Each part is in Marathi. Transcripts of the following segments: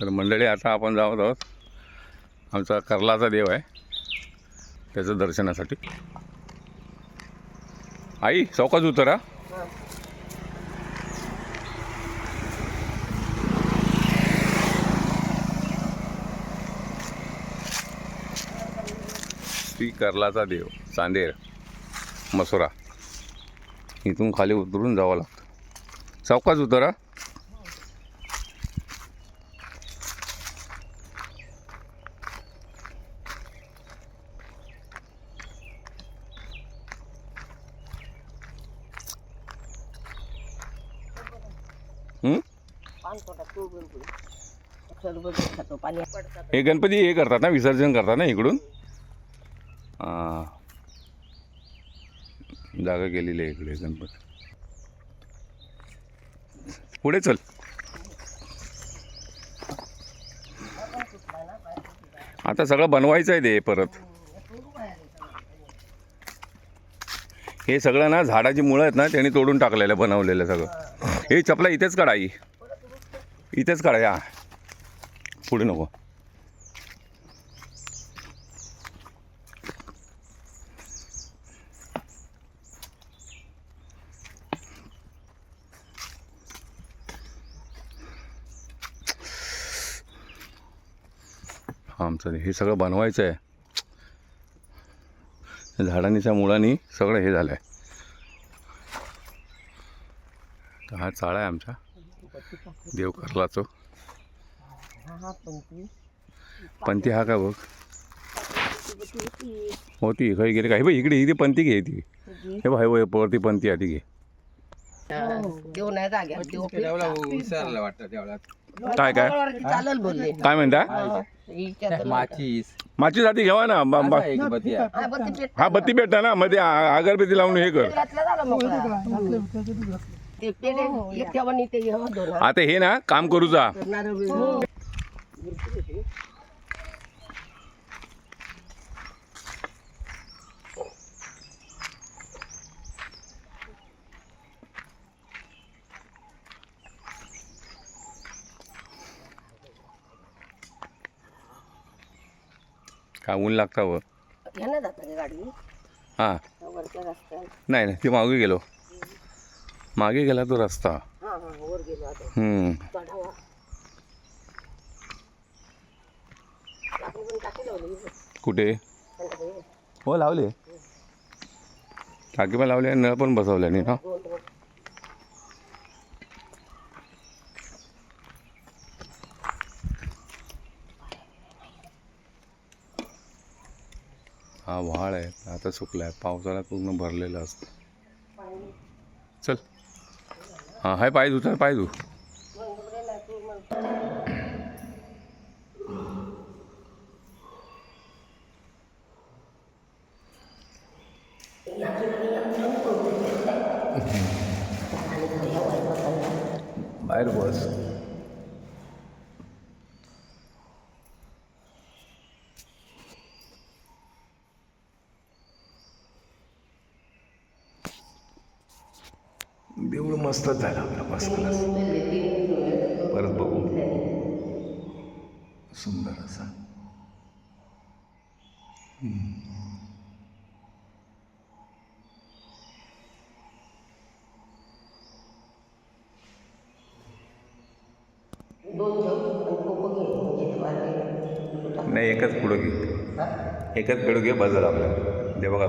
तर मंडळी आता आपण जात आहोत. आमचा कर्लाचा देव आहे. त्याचं दर्शनासाठी. आई चौकाच उतरा श्री कर्लाचा देव चांदेर मसुरा. इथून खाली उतरून जावं लागतं. चौकाच उतरा हे गणपती हे करतात ना विसर्जन करतात ना इकडून? जागा गेलेली आहे इकडे गणपती. पुढे चल. आता सगळं बनवायचं आहे ते परत. हे सगळं ना झाडाची मुळं आहेत ना त्यांनी तोडून टाकलेलं बनवलेलं सगळं. हे चपला इथेच काढा आई. इथेच काढा या. पुढे नको. आमचं हे सगळं बनवायचं आहे झाडांनीच्या मुळांनी सगळं हे झालं आहे तर हा चाळा आहे आमचा. देव कर्लाचो पंथी हा का बघ? होती. खरी गेली काय बघ इकडे इथे पंथी घे ती. हे बघ हे बघ, वरती पंथी आहे ती घे काय काय? काय म्हणता. माचीस. माची जाती घ्यावा ना. हा, ते हा बत्ती भेटता ना मध्ये अगरबत्ती लावून हे कर. ते ते हे दोन आता हे ना काम करू जा. वेगळं. काय ऊन लागता व? ह्यानं जातं का गाडी हां. वरच्या रस्त्यात नाही नाही ते मागे गेलो. मागे गेला तो रस्ता. हा हा हम्म. कुठे? हो लावले. टाकी पण लावले आणि नळ पण बसवले नाही ना दोन दोन. हा व्हाळ आहे. आता सुकला आहे पावसाळ्यात पूर्ण भरलेलं असतं. चल. हां हाय पाय धू चल पाय धू. बाहेर बस. देऊळ मस्तच झालं आपला फर्स्ट क्लास परत बघू. सुंदर असा. नाही एकच पुढं घे. एकच पेडू घे बस आपल्याला दे बघा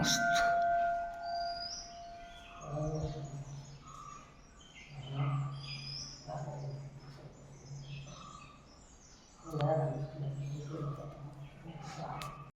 নমস্কার